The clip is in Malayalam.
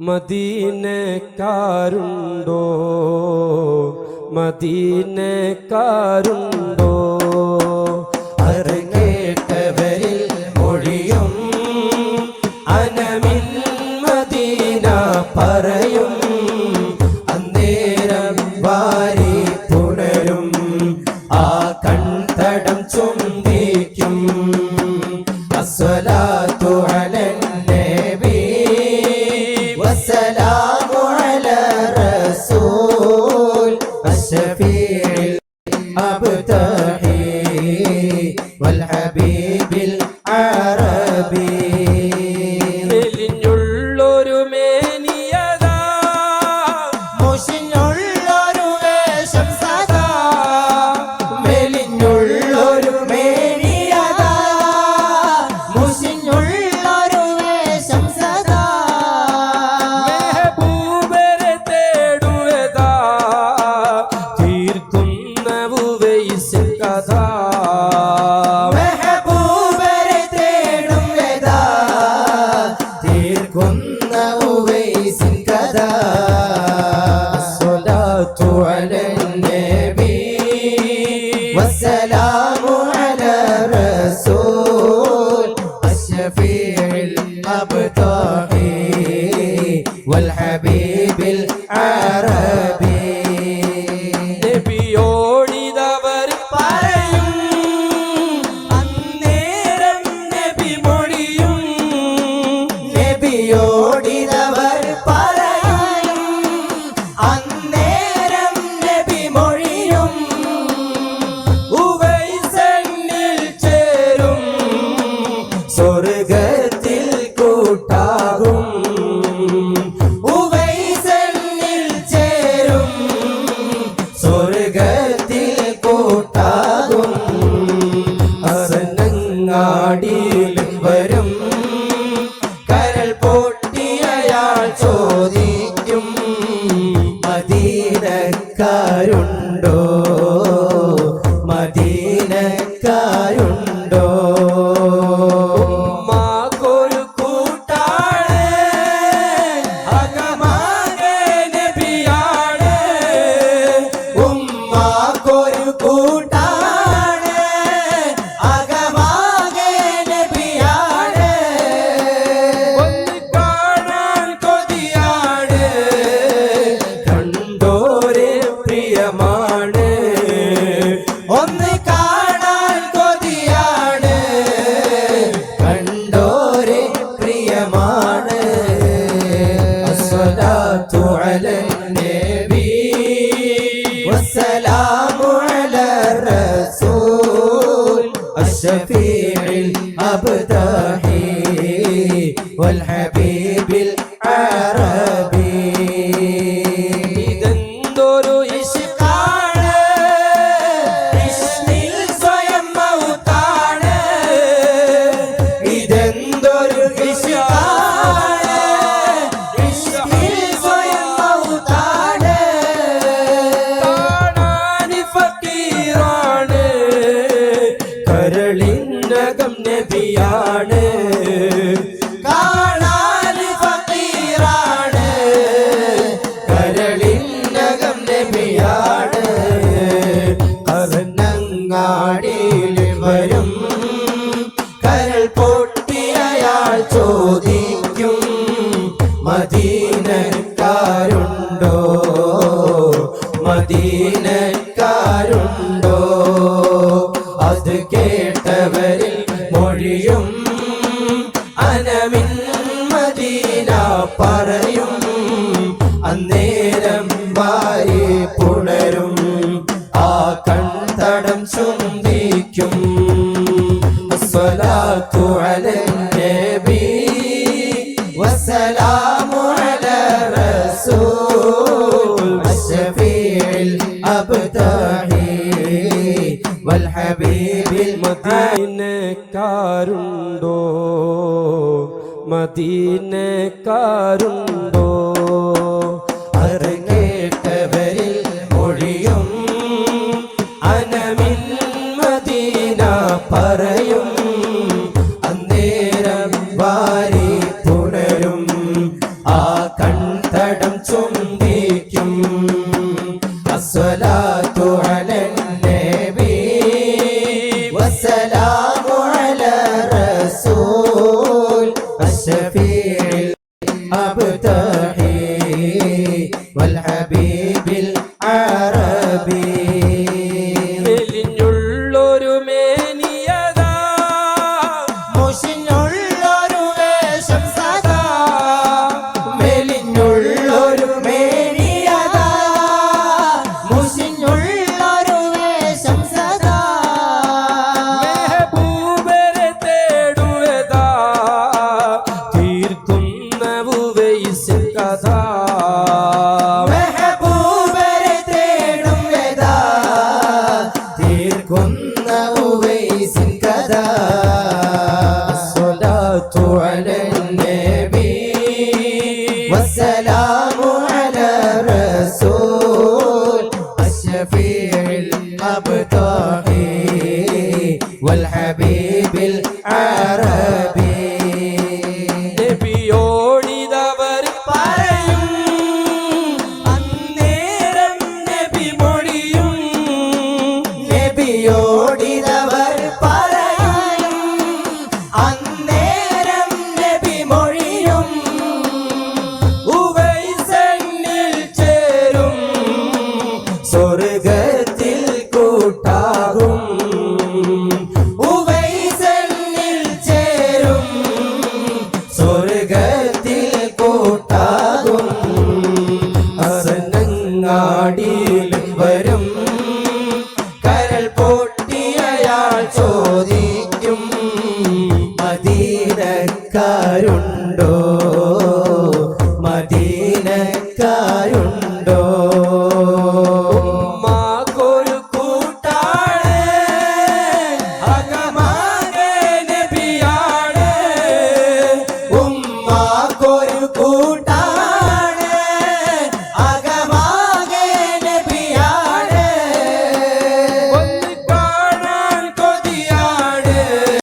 മദീനക്കാരുണ്ടോ? മദീനക്കാരുണ്ടോ? അരങ്ങേട്ടവരിൽ മൊഴിയും അനമിൽ മദീന പറ المرتاح والحبيب സ്വർഗത്തിൽ കൂട്ടാകും. അസന്നങ്ങാടിയിൽ വരും. കരൽ പൊട്ടിയയാൾ ചോദിക്കും മദീനക്കാരുണ്ടോ? മദീനക്കാരുണ്ടോ? الصلاة على النبي والسلام على الرسول الشفيع الأبدحي والحبيب العالم ചോദിക്കും മദീനക്കാരുണ്ടോ? മദീനക്കാരുണ്ടോ? അത് കേട്ടവരിൽ മൊഴിയും അനമിൻ മദീന പറയും അന്നേരം വാരി പുണരും ആ കൺതടം ചുംബിക്കും. സ്വലാത്തു അലൻ ഹബീബിൽ മദീനക്കാരുണ്ടോ? മദീനക്കാരുണ്ടോ? അത് കേട്ടവരിൽ ഒഴിയും അനമിൽ മദീന പറയും. والحبيب العربي. والحبيب العالم സ്വർഗത്തിൽ കൂട്ടാകും. അസനങ്ങാടിയിൽ വരും. കരൾ പൊട്ടിയയാൾ ചോദിക്കും മദീനക്കാരുണ്ടോ